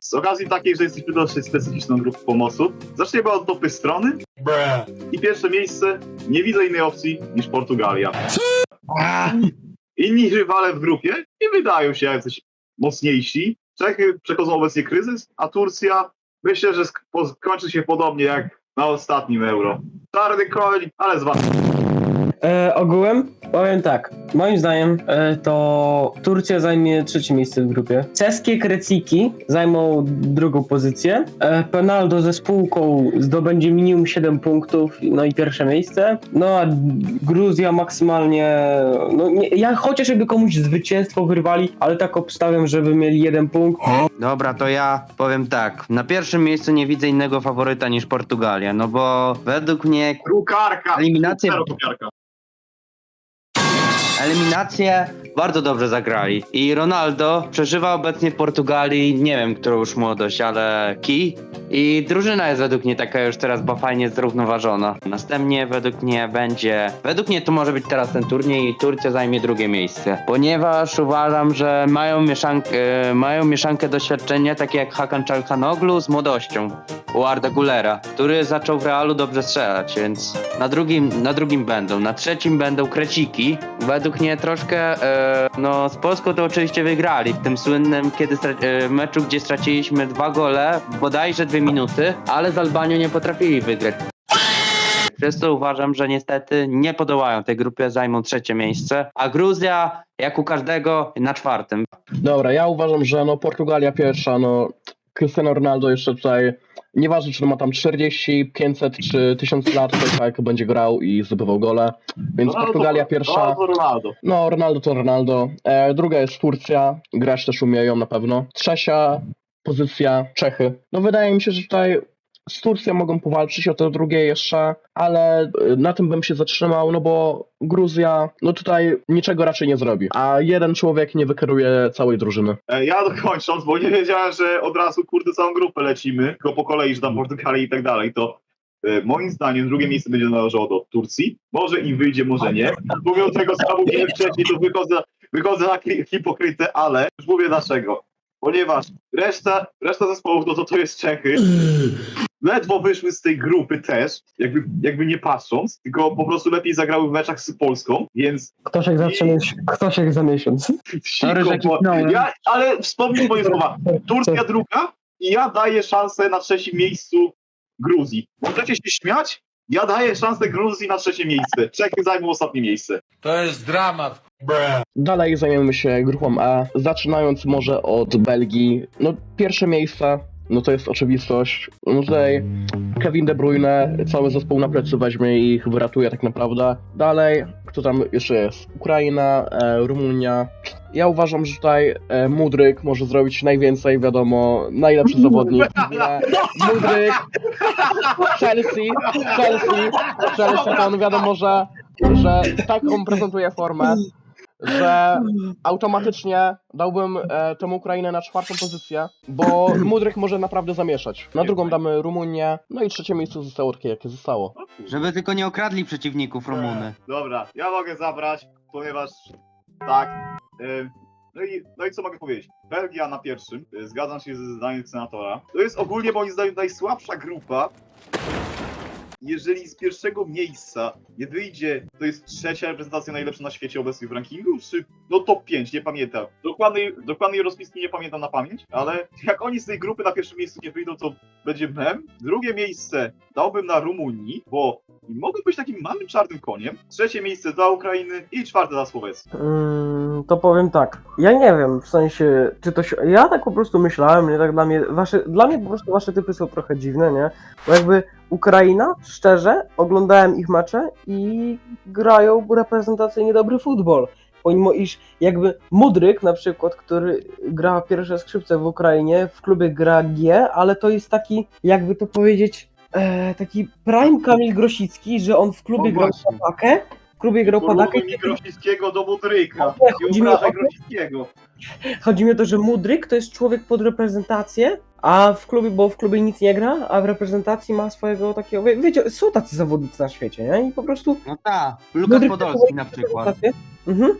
Z okazji takiej, że jesteśmy dosyć specyficzną grupą pomocy, zaczniemy od dopy strony. I pierwsze miejsce, nie widzę innej opcji niż Portugalia. Inni rywale w grupie nie wydają się jacyś mocniejsi. Czechy przechodzą obecnie kryzys, a Turcja myślę, że skończy się podobnie jak na ostatnim euro. Czarny koń, ale z was. E, ogółem powiem tak. Moim zdaniem e, to Turcja zajmie trzecie miejsce w grupie. Ceskie Kreciki zajmą drugą pozycję. E, Penaldo ze spółką zdobędzie minimum 7 punktów, no i pierwsze miejsce. No a Gruzja maksymalnie. No nie, ja chociażby komuś zwycięstwo wyrwali, ale tak obstawiam, żeby mieli jeden punkt. Dobra, to ja powiem tak. Na pierwszym miejscu nie widzę innego faworyta niż Portugalia, no bo według mnie Drukarka! Eliminacje- Drukarka. Eliminacje bardzo dobrze zagrali. I Ronaldo przeżywa obecnie w Portugalii, nie wiem, którą już młodość, ale kij. I drużyna jest według mnie taka już teraz fajnie zrównoważona. Następnie według mnie będzie, według mnie to może być teraz ten turniej i Turcja zajmie drugie miejsce. Ponieważ uważam, że mają mieszankę, mają mieszankę doświadczenia takie jak Hakan Çalhanoğlu z młodością u Arda Gulera, który zaczął w Realu dobrze strzelać, więc na drugim, na drugim będą. Na trzecim będą Kreciki. Według mnie troszkę, e, no z Polską to oczywiście wygrali w tym słynnym kiedy e, meczu, gdzie straciliśmy dwa gole, bodajże dwie minuty, ale z Albanią nie potrafili wygrać. Przez to uważam, że niestety nie podołają tej grupie, zajmą trzecie miejsce, a Gruzja, jak u każdego, na czwartym. Dobra, ja uważam, że no Portugalia pierwsza, no Cristiano Ronaldo jeszcze tutaj, nieważne czy on ma tam 40, 500 czy 1000 lat, to i tak będzie grał i zdobywał gole, więc Ronaldo Portugalia to- pierwsza, Ronaldo, Ronaldo. no Ronaldo to Ronaldo, e, druga jest Turcja, grać też umieją na pewno, trzecia pozycja Czechy, no wydaje mi się, że tutaj z Turcją mogą powalczyć o to drugie jeszcze, ale e, na tym bym się zatrzymał, no bo Gruzja, no tutaj niczego raczej nie zrobi, a jeden człowiek nie wykieruje całej drużyny. E, Ja dokończąc, bo nie wiedziałem, że od razu kurde całą grupę lecimy, tylko po kolei, że tam Portugalii i tak dalej, to e, moim zdaniem drugie miejsce będzie należało do Turcji. Może im wyjdzie, może nie. Mówią tego, mówiłem wcześniej, to wychodzę, wychodzę na hi- hipokrytę, ale już mówię dlaczego. Ponieważ reszta, reszta zespołów, no to to jest Czechy. Ledwo wyszły z tej grupy też, jakby, jakby nie patrząc, tylko po prostu lepiej zagrały w meczach z Polską, więc Ktoś jak za, miesiąc- ktoś jak za miesiąc. Kliknąłem. ja, ale wspomnij moje słowa. Turcja druga i ja daję szansę na trzecim miejscu Gruzji. Możecie się śmiać? Ja daję szansę Gruzji na trzecie miejsce. Czechy zajmą ostatnie miejsce. To jest dramat. Dalej zajmiemy się grupą E, zaczynając może od Belgii. No pierwsze miejsce, no to jest oczywistość. No tutaj Kevin De Bruyne, cały zespół na plecy weźmie i ich wyratuje tak naprawdę. Dalej, kto tam jeszcze jest? Ukraina, e, Rumunia. Ja uważam, że tutaj e, Mudryk może zrobić najwięcej, wiadomo, najlepszy zawodnik. Mudryk, Chelsea, Chelsea, Chelsea, to on wiadomo, że, że tak on prezentuje formę, że automatycznie dałbym e, temu Ukrainę na czwartą pozycję, bo Mudryk może naprawdę zamieszać. Na drugą damy Rumunię, no i trzecie miejsce zostało takie, jakie zostało. Żeby tylko nie okradli przeciwników Rumuny. Dobra, ja mogę zabrać, ponieważ tak. ym, No i, no i co mogę powiedzieć? Belgia na pierwszym, y, zgadzam się ze zdaniem senatora. To jest ogólnie moim zdaniem najsłabsza grupa. Jeżeli z pierwszego miejsca nie wyjdzie, to jest trzecia reprezentacja najlepsza na świecie obecnie w rankingu, czy no top 5, nie pamiętam. Dokładnej, dokładnej rozpiski nie pamiętam na pamięć, ale jak oni z tej grupy na pierwszym miejscu nie wyjdą, to będzie mem. Drugie miejsce dałbym na Rumunii, bo mogą być takim małym czarnym koniem. Trzecie miejsce dla Ukrainy i czwarte dla Słowencji. Mm, to powiem tak. Ja nie wiem, w sensie, czy to się. Ja tak po prostu myślałem, nie tak dla mnie. Wasze, dla mnie po prostu wasze typy są trochę dziwne, nie? Bo jakby Ukraina, szczerze, oglądałem ich mecze i grają reprezentacyjnie dobry futbol. Pomimo iż jakby Mudryk na przykład, który gra pierwsze skrzypce w Ukrainie, w klubie gra G, ale to jest taki, jakby to powiedzieć, e, taki prime Kamil Grosicki, że on w klubie No grał właśnie. Klubie grał padakę mi Grosickiego do Mudryka. Nie, Nie chodzi mi o to- Grosickiego. Chodzi mi o to, że Mudryk to jest człowiek pod reprezentację, a w klubie, bo w klubie nic nie gra, a w reprezentacji ma swojego takiego, wie- wiecie, są tacy zawodnicy na świecie, nie? I po prostu No tak, Lukas Podolski na przykład. Mhm.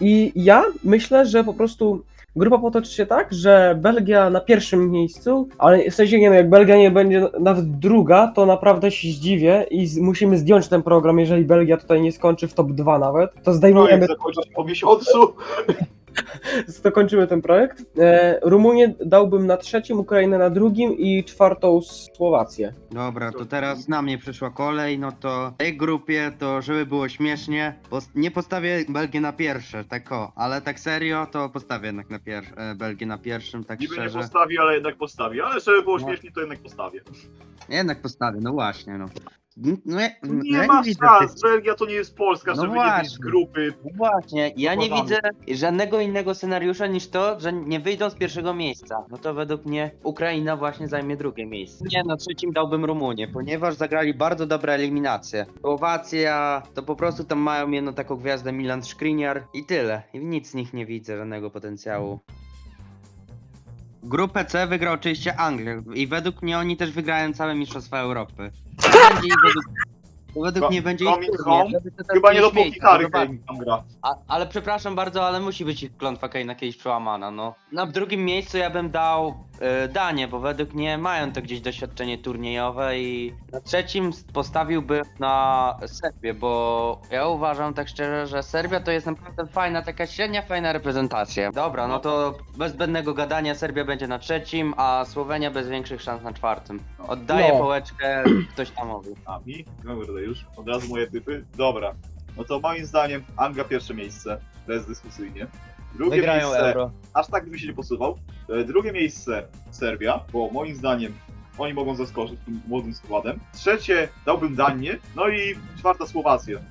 I ja myślę, że po prostu grupa potoczy się tak, że Belgia na pierwszym miejscu, ale w sensie nie wiem, jak Belgia nie będzie nawet druga, to naprawdę się zdziwię i z, musimy zdjąć ten program, jeżeli Belgia tutaj nie skończy w top 2 nawet, to zdejmujemy, Projekt zakończy się po miesiącu. to kończymy ten projekt. E, Rumunię dałbym na trzecim, Ukrainę na drugim i czwartą Słowację. Dobra, to teraz na mnie przyszła kolej, no to w tej grupie to żeby było śmiesznie, pos- nie postawię Belgię na pierwsze, tak o, ale tak serio to postawię jednak na pier- e, Belgię na pierwszym, tak Niby nie szczerze. postawi, ale jednak postawi. Ale żeby było No. śmiesznie, to jednak postawię. Jednak postawię, no właśnie, no. No ja, no Nie ja ma widzę szans, tych- Belgia to nie jest Polska, No żeby nie być z właśnie. grupy. No Właśnie, ja nie widzę żadnego innego scenariusza niż to, że nie wyjdą z pierwszego miejsca. No to według mnie Ukraina właśnie zajmie drugie miejsce. Nie, na trzecim dałbym Rumunię, ponieważ zagrali bardzo dobre eliminacje. Słowacja, to po prostu tam mają jedną taką gwiazdę Milan Skriniar i tyle. I nic z nich nie widzę, żadnego potencjału. Grupę C wygrał oczywiście Anglia i według mnie oni też wygrają całe Mistrzostwa Europy. To będzie ich według, według Co- mnie będzie ich coming turniej, home? żeby to Chyba nie dopóki śmieci. Kane tam gra. A, ale przepraszam bardzo, ale musi być ich klątwa Kane'a kiedyś przełamana, no. Na drugim miejscu ja bym dał Danię, bo według mnie mają to gdzieś doświadczenie turniejowe i na trzecim postawiłbym na Serbię, bo ja uważam tak szczerze, że Serbia to jest naprawdę fajna, taka średnia fajna reprezentacja. Dobra, no to bez zbędnego gadania Serbia będzie na trzecim, a Słowenia bez większych szans na czwartym. Oddaję No. połeczkę ktoś tam mówi. A mi? Dobra, już. Od razu moje typy. Dobra. No to moim zdaniem Anglia pierwsze miejsce. Bezdyskusyjnie. Drugie Wygrają miejsce. euro. Aż tak bym się nie posuwał. E, Drugie miejsce Serbia, bo moim zdaniem oni mogą zaskoczyć tym młodym składem. Trzecie dałbym Danię, no i czwarta Słowacja. E,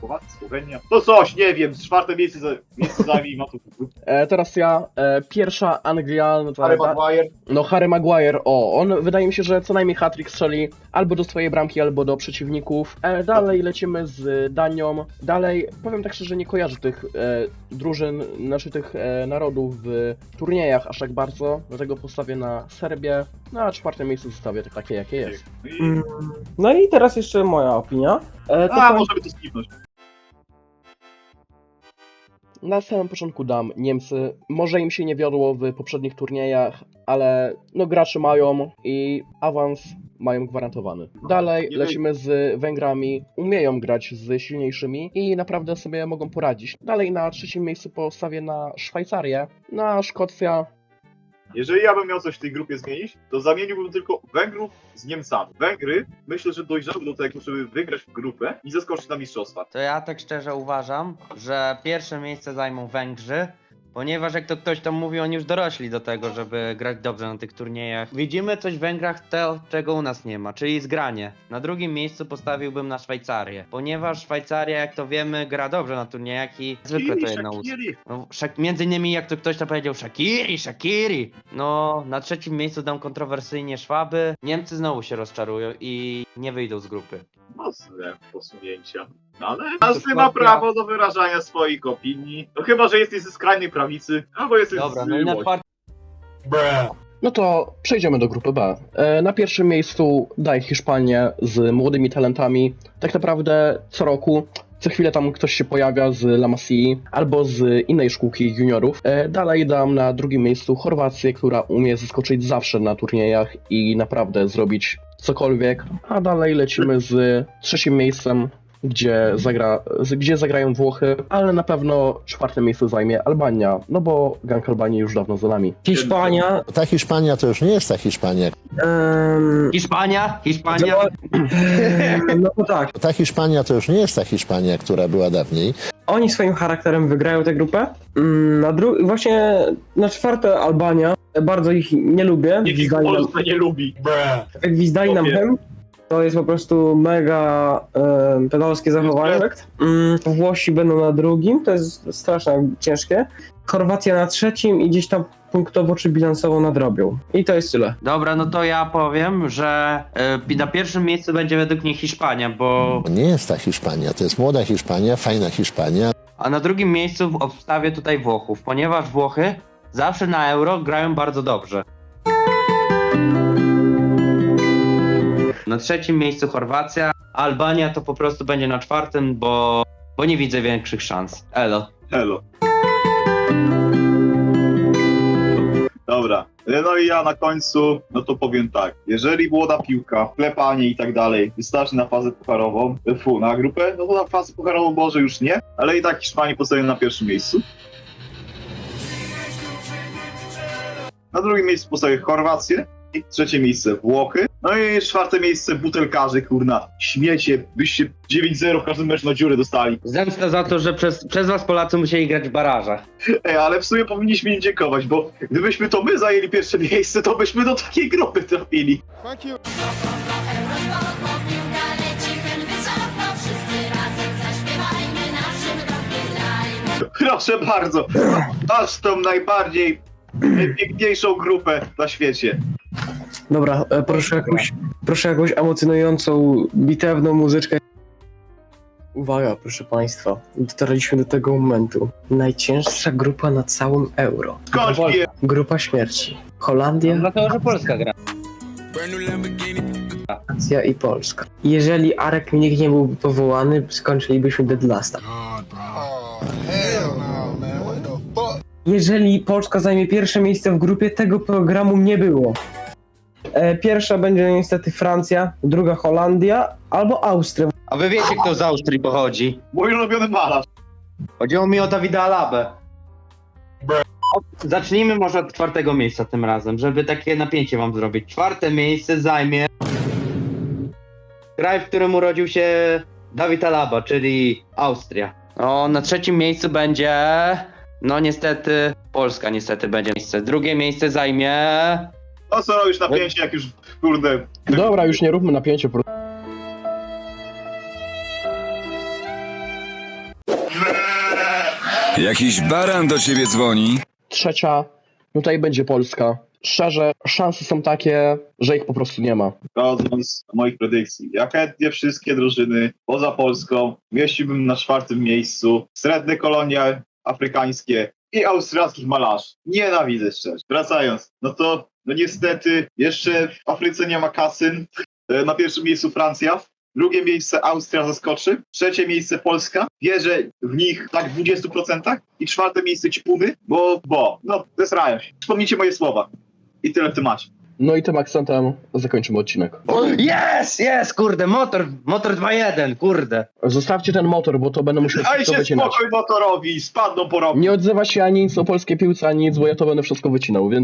Słowacja, Słowenia? To coś, nie wiem, czwarte miejsce, za, miejsce zajmie ma to. E, teraz ja, e, pierwsza Anglia, no, to Harry da- Maguire. no Harry Maguire, o, on wydaje mi się, że co najmniej hat-trick strzeli albo do swojej bramki, albo do przeciwników. E, dalej lecimy z Danią, dalej, powiem tak szczerze, nie kojarzę tych e, drużyn, znaczy tych e, narodów w turniejach aż tak bardzo, dlatego postawię na Serbię, no a czwarte miejsce zostawię tak takie, jakie jest. No i... Mm, No i teraz jeszcze moja opinia. E, to A, powiem- możemy to skipnąć. Na samym początku dam Niemcy. Może im się nie wiodło w poprzednich turniejach, ale no gracze mają i awans mają gwarantowany. Dalej Nie lecimy z Węgrami. Umieją grać z silniejszymi i naprawdę sobie mogą poradzić. Dalej na trzecim miejscu postawię na Szwajcarię. Na Szkocja. Jeżeli ja bym miał coś w tej grupie zmienić, to zamieniłbym tylko Węgrów z Niemcami. Węgry myślę, że dojrzały do tego, żeby wygrać w grupę i zaskoczyć na mistrzostwa. To ja tak szczerze uważam, że pierwsze miejsce zajmą Węgrzy, ponieważ jak to ktoś tam mówi, oni już dorośli do tego, żeby grać dobrze na tych turniejach. Widzimy coś w Węgrach, to czego u nas nie ma, czyli zgranie. Na drugim miejscu postawiłbym na Szwajcarię, ponieważ Szwajcaria, jak to wiemy, gra dobrze na turniejach i zwykle to jest na ust. Shaqiri. No, szak, między innymi jak to ktoś tam powiedział, Shakiri, Shakiri. No, na trzecim miejscu dam kontrowersyjnie Szwaby. Niemcy znowu się rozczarują i nie wyjdą z grupy. Mocne posunięcia. No ale każdy ma prawo do wyrażania swoich opinii. No chyba, że jesteś ze skrajnej prawicy, albo jesteś Dobra, z no i na Łodzi. czwartym No to przejdziemy do grupy B. E, Na pierwszym miejscu daj Hiszpanię z młodymi talentami. Tak naprawdę co roku, co chwilę tam ktoś się pojawia z La Masii albo z innej szkółki juniorów. E, Dalej dam na drugim miejscu Chorwację, która umie zaskoczyć zawsze na turniejach i naprawdę zrobić cokolwiek. A dalej lecimy z trzecim miejscem. Gdzie, zagra, gdzie zagrają Włochy, ale na pewno czwarte miejsce zajmie Albania, no bo gang Albanii już dawno za nami. Hiszpania. Ta Hiszpania to już nie jest ta Hiszpania. em, Hiszpania, Hiszpania. no to tak. Ta Hiszpania to już nie jest ta Hiszpania, która była dawniej. Oni swoim charakterem wygrają tę grupę. Mm, Na dru- właśnie na czwarte Albania. Bardzo ich nie lubię. Nikt ich Polsce nie lubi. jak gwizdali nam Chłopie. To jest po prostu mega um, pedalskie zachowanie. Mm, Włosi będą na drugim, to jest strasznie ciężkie. Chorwacja na trzecim i gdzieś tam punktowo czy bilansowo nadrobią. I to jest tyle. Dobra, no to ja powiem, że y, na pierwszym miejscu będzie według mnie Hiszpania, bo. To nie jest ta Hiszpania, to jest młoda Hiszpania, fajna Hiszpania. A na drugim miejscu w- obstawię tutaj Włochów, ponieważ Włochy zawsze na euro grają bardzo dobrze. Na trzecim miejscu Chorwacja, Albania to po prostu będzie na czwartym, bo, bo nie widzę większych szans. Elo. Hello. Dobra. No i ja na końcu, no to powiem tak. Jeżeli młoda piłka, klepanie i tak dalej wystarczy na fazę pucharową, fu, na grupę, no to na fazę pucharową może już nie, ale i tak Hiszpanię postawię na pierwszym miejscu. Na drugim miejscu postawię Chorwację. Trzecie miejsce Włochy. No i czwarte miejsce butelkarzy, kurna. Śmiecie, byście 9-0 w każdym meczu na dziurę dostali. Zemsta za to, że przez, przez was Polacy musieli grać w barażach. Ej, ale w sumie powinniśmy im dziękować, bo gdybyśmy to my zajęli pierwsze miejsce, to byśmy do takiej grupy trafili. Rokiem grajmy. Proszę bardzo, aż tą najbardziej, najpiękniejszą grupę na świecie. Dobra, e, proszę jakąś, proszę jakąś emocjonującą, bitewną muzyczkę. Uwaga, proszę państwa, dotarliśmy do tego momentu. Najcięższa grupa na całym euro. Grupa śmierci. Holandia, Dlatego, że Polska gra. Francja i Polska. Jeżeli Arek Minik nie byłby powołany, skończylibyśmy Dead Lasta. Jeżeli Polska zajmie pierwsze miejsce w grupie, tego programu nie było. E, Pierwsza będzie niestety Francja, druga Holandia albo Austria. A wy wiecie, kto z Austrii pochodzi? Mój ulubiony malarz. Chodziło mi o Dawida Alabę. Zacznijmy może od czwartego miejsca tym razem, żeby takie napięcie wam zrobić. Czwarte miejsce zajmie kraj, w którym urodził się Dawid Alaba, czyli Austria. O, na trzecim miejscu będzie, no niestety, Polska niestety będzie miejsce. Drugie miejsce zajmie... O co robisz napięcie, jak już, kurde... Dobra, już nie róbmy napięcia, po prostu. Jakiś baran do ciebie dzwoni. Trzecia, no tutaj będzie Polska. Szczerze, szanse są takie, że ich po prostu nie ma. Zgodząc do moich predykcji, ja chętnie wszystkie drużyny poza Polską mieściłbym na czwartym miejscu. Sredne kolonie afrykańskie i austriackich malarzy. Nienawidzę szczerze. Wracając, no to no niestety jeszcze w Afryce nie ma kasyn. E, Na pierwszym miejscu Francja. Drugie miejsce Austria zaskoczy. Trzecie miejsce Polska. Wierzę w nich tak w 20%. I czwarte miejsce Ćpuny, bo, bo, no, zesrają się. Wspomnijcie moje słowa. I tyle w temacie. No i tym akcentem zakończymy odcinek. Jest, jest, kurde, motor, motor 2.1, kurde. Zostawcie ten motor, bo to będę musiał Daj wszystko się wycinać. spokój motorowi, spadną po rogu. Nie odzywa się ani nic o polskiej piłce, ani nic, bo ja to będę wszystko wycinał, więc